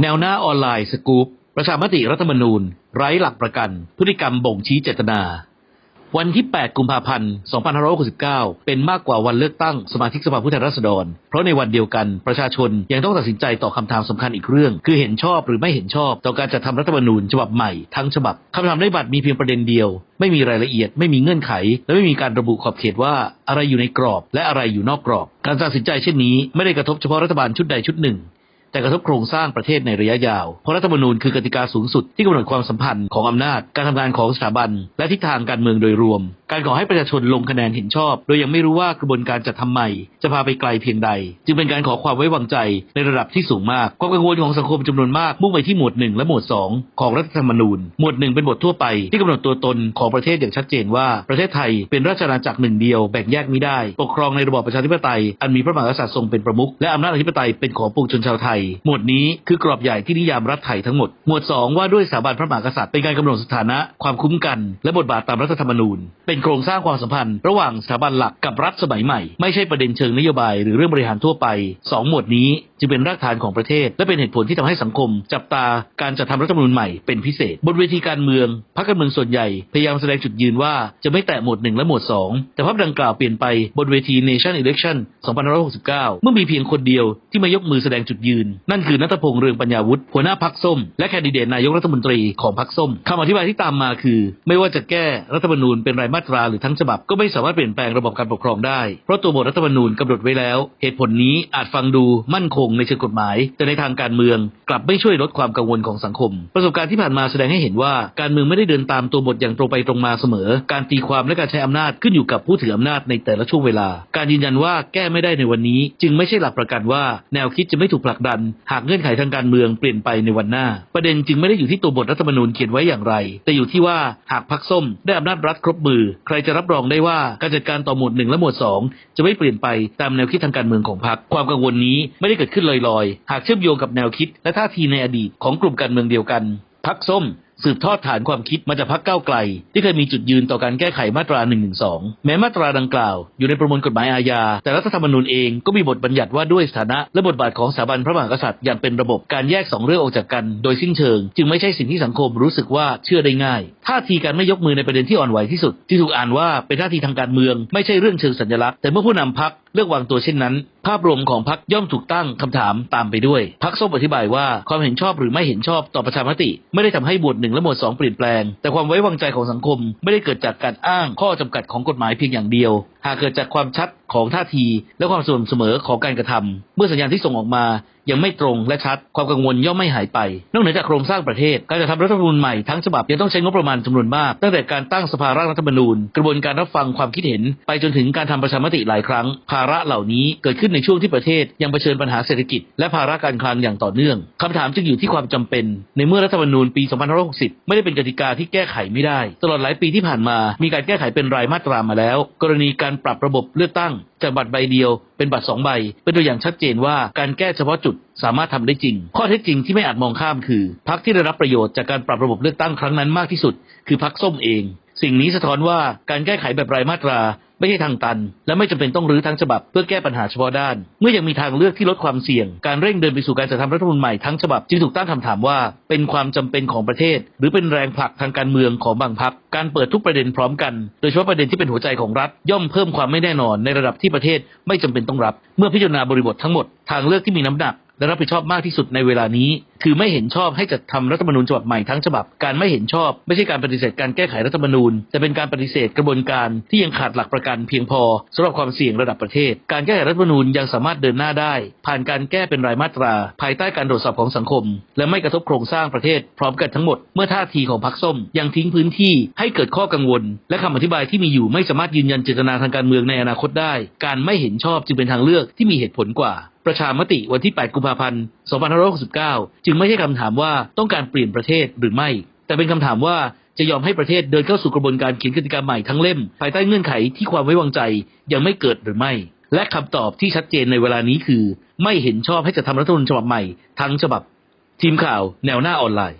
แนวหน้าออนไลน์สกู๊ปประชามติรัฐธรรมนูญ ไร้หลักประกัน พฤติกรรมบ่งชี้เจตนา วันที่ 8 กุมภาพันธ์ 2569 เป็นมากกว่าวันเลือกตั้งสมาชิกสภาผู้แทนราษฎร เพราะในวันเดียวกันประชาชนยังต้องตัดสินใจต่อคำถามสำคัญอีกเรื่อง คือเห็นชอบหรือไม่เห็นชอบต่อการจัดทำรัฐธรรมนูญฉบับใหม่ทั้งฉบับคำถามในบัตรมีเพียงประเด็นเดียว ไม่มีรายละเอียดไม่มีเงื่อนไข และไม่มีการระบุขอบเขตว่าอะไรอยู่ในกรอบ และอะไรอยู่นอกกรอบ การตัดสินใจเช่นนี้ไม่ได้กระทบเฉพาะรัฐบาลชุดใดชุดหนึ่ง แต่กระทบโครงสร้างประเทศในระยะยาว เพราะรัฐธรรมนูญคือกติกาสูงสุดที่กำหนดความสัมพันธ์ของอำนาจ การทำงานของสถาบัน และทิศทางการเมืองโดยรวม การขอให้ประชาชนลงคะแนนเห็นชอบ โดยยังไม่รู้ว่ากระบวนการจัดทำใหม่ จะพาไปไกลเพียงใด จึงเป็นการขอความไว้วางใจในระดับที่สูงมาก ความกังวลของสังคมจำนวนมากมุ่งไปที่หมวดหนึ่งและหมวดสองของรัฐธรรมนูญ หมวดหนึ่งเป็นบททั่วไปที่กำหนดตัวตนของประเทศอย่างชัดเจนว่าประเทศไทยเป็นราชอาณาจักรหนึ่งเดียวแบ่งแยกไม่ได้ ปกครองในระบอบประชาธิปไตยอันมีพระมหากษัตริย์ทรงเป็นประมุขและอำนาจอธิปไตยเป็นของปวงชนชาวไทย หมวดนี้คือกรอบใหญ่ที่นิยามรัฐไทยทั้งหมด หมวดสองว่าด้วยสถาบันพระมหากษัตริย์เป็นการกำหนดสถานะ ความคุ้มกัน และบทบาทตามรัฐธรรมนูญ เป็นโครงสร้างความสัมพันธ์ ระหว่างสถาบันหลักกับรัฐสมัยใหม่ ไม่ใช่ประเด็นเชิงนโยบายหรือเรื่องบริหารทั่วไปสองหมวดนี้จึงเป็นรากฐานของประเทศ และเป็นเหตุผลที่ทำให้สังคม จับตาการจัดทำรัฐธรรมนูญใหม่เป็นพิเศษ บนเวทีการเมืองพรรคการเมืองส่วนใหญ่พยายามแสดงจุดยืนว่าจะไม่แตะหมวดหนึ่งและหมวดสองแต่ภาพดังกล่าวเปลี่ยนไปบนเวที Nation Election 2569 เมื่อมีเพียงคนเดียวที่มายกมือแสดงจุดยืน นั่นคือนัทพงษ์เรืองปัญญาวุฒิหัวหน้าพรรคส้ม และแคนดิเดตนายกรัฐมนตรีของพรรคส้มคำอธิบายที่ตามมาคือ ไม่ว่าจะแก้รัฐธรรมนูญเป็นรายมาตราหรือทั้งฉบับก็ไม่สามารถเปลี่ยนแปลงระบบการปกครองได้ เพราะตัวบทรัฐธรรมนูญกำหนดไว้แล้ว เหตุผลนี้อาจฟังดูมั่นคงในเชิงกฎหมาย แต่ในทางการเมืองกลับไม่ช่วยลดความกังวลของสังคม ประสบการณ์ที่ผ่านมาแสดงให้เห็นว่าการเมืองไม่ได้เดินตามตัวบทอย่างตรงไปตรงมาเสมอ การตีความและการใช้อำนาจขึ้นอยู่กับผู้ถืออำนาจในแต่ละช่วงเวลา การยืนยันว่าแก้ไม่ได้ในวันนี้ จึงไม่ใช่หลักประกันว่า แนวคิดจะไม่ถูกผลักดัน หากเงื่อนไขทางการเมืองเปลี่ยนไปในวันหน้า ประเด็นจึงไม่ได้อยู่ที่ตัวบทรัฐธรรมนูญเขียนไว้อย่างไร แต่อยู่ที่ว่าหากพรรคส้มได้อำนาจรัฐครบมือใครจะรับรองได้ว่าการจัดการต่อหมวดหนึ่งและหมวดสองจะไม่เปลี่ยนไปตามแนวคิดทางการเมืองของพรรคความกังวลนี้ไม่ได้เกิดขึ้นลอยๆ หากเชื่อมโยงกับแนวคิดและท่าทีในอดีตของกลุ่มการเมืองเดียวกันพรรคส้มสืบทอดฐานความคิดมาจากพรรคก้าวไกล ที่เคยมีจุดยืนต่อการแก้ไขมาตรา1นึแม้มาตราดังกล่าว อยู่ในประมวลกฎหมายอาญา แต่รัฐธรรมนูญเองก็มีบทบัญญัติว่าด้วยสถานะ และบทบาทของสถาบันพระมหากษัตริย์อย่างเป็นระบบการแยกสองเรื่องออกจากกัน โดยสิ้นเชิง จึงไม่ใช่สิ่งที่สังคมรู้สึกว่าเชื่อได้ง่าย ท่าทีการไม่ยกมือในประเด็นที่อ่อนไหวที่สุด ที่ถูกอ่านว่าเป็นท่าทีทางการเมือง ไม่ใช่เรื่องเชิงสัญลักษณ์แต่เมื่อผู้นำพัก เลือกวางตัวเช่นนั้น ภาพรวมของพรรคย่อมถูกตั้งคำถามตามไปด้วยพรรคส้มอธิบายว่าความเห็นชอบหรือไม่เห็นชอบต่อประชามติ ไม่ได้ทำให้หมวดหนึ่งและหมวดสองเปลี่ยนแปลง แต่ความไว้วางใจของสังคม ไม่ได้เกิดจากการอ้างข้อจำกัดของกฎหมายเพียงอย่างเดียว หากเกิดจากความชัดของท่าที และความสม่ำเสมอของการกระทำเมื่อสัญญาณที่ส่งออกมายังไม่ตรงและชัด ความกังวลย่อมไม่หายไป นอกเหนือจากโครงสร้างประเทศ การจะทำรัฐธรรมนูญใหม่ทั้งฉบับยังต้องใช้งบประมาณจำนวนมาก ตั้งแต่การตั้งสภาร่างรัฐธรรมนูญ กระบวนการรับฟังความคิดเห็น ไปจนถึงการทำประชามติหลายครั้งภาาระเหล่านี้เกิดขึ้นในช่วงที่ประเทศยังเผชิญปัญหาเศรษฐกิจ และภาระการคลังอย่างต่อเนื่องคำถามจึงอยู่ที่ความจำเป็น ในเมื่อรัฐธรรมนูญปี 2560 ไม่ได้เป็นกติกาที่แก้ไขไม่ได้ ตลอดหลายปีที่ผ่านมา มีการแก้ไขเป็นรายมาตรามาแล้ว กรณีการปรับระบบเลือกตั้งจากบัตรใบเดียวเป็นบัตรสองใบ เป็นตัวอย่างชัดเจนว่าการแก้เฉพาะจุดสามารถทำได้จริง ข้อเท็จจริงที่ไม่อาจมองข้ามคือพรรคที่ได้รับประโยชน์จากการปรับระบบเลือกตั้งครั้งนั้นมากที่สุด คือพรรคส้มเองสิ่งนี้สะท้อนว่าการแก้ไขแบบรายมาตราไม่ใช่ทางตัน และไม่จำเป็นต้องรื้อทั้งฉบับเพื่อแก้ปัญหาเฉพาะด้าน เมื่อยังมีทางเลือกที่ลดความเสี่ยง การเร่งเดินไปสู่การจัดทำรัฐธรรมนูญใหม่ทั้งฉบับจึงถูกตั้งคำถามว่า เป็นความจำเป็นของประเทศ หรือเป็นแรงผลักทางการเมืองของบางพรรคการเปิดทุกประเด็นพร้อมกัน โดยเฉพาะประเด็นที่เป็นหัวใจของรัฐย่อมเพิ่มความไม่แน่นอนในระดับที่ประเทศไม่จำเป็นต้องรับ เมื่อพิจารณาบริบททั้งหมดทางเลือกที่มีน้ำหนักและรับผิดชอบมากที่สุดในเวลานี้ คือไม่เห็นชอบให้จัดทำรัฐธรรมนูญฉบับใหม่ทั้งฉบับ การไม่เห็นชอบ ไม่ใช่การปฏิเสธการแก้ไขรัฐธรรมนูญ แต่เป็นการปฏิเสธกระบวนการที่ยังขาดหลักประกันเพียงพอสำหรับความเสี่ยงระดับประเทศ การแก้ไขรัฐธรรมนูญยังสามารถเดินหน้าได้ ผ่านการแก้เป็นรายมาตรา ภายใต้การตรวจสอบของสังคม และไม่กระทบโครงสร้างประเทศ พร้อมกันทั้งหมดเมื่อท่าทีของพรรคส้ม ยังทิ้งพื้นที่ให้เกิดข้อกังวล และคำอธิบายที่มีอยู่ไม่สามารถยืนยันเจตนาทางการเมืองในอนาคตได้ การไม่เห็นชอบจึงเป็นทางเลือกที่มีเหตุผลกว่า ประชามติวันที่ 8 กุมภาพันธ์ 2569จึงไม่ใช่คำถามว่าต้องการเปลี่ยนประเทศหรือไม่ แต่เป็นคำถามว่าจะยอมให้ประเทศเดินเข้าสู่กระบวนการเขียนกติกาใหม่ทั้งเล่ม ภายใต้เงื่อนไขที่ความไว้วางใจยังไม่เกิดหรือไม่ และคำตอบที่ชัดเจนในเวลานี้คือ ไม่เห็นชอบให้จะทำรัฐธรรมนูญฉบับใหม่ทั้งฉบับ ทีมข่าวแนวหน้าออนไลน์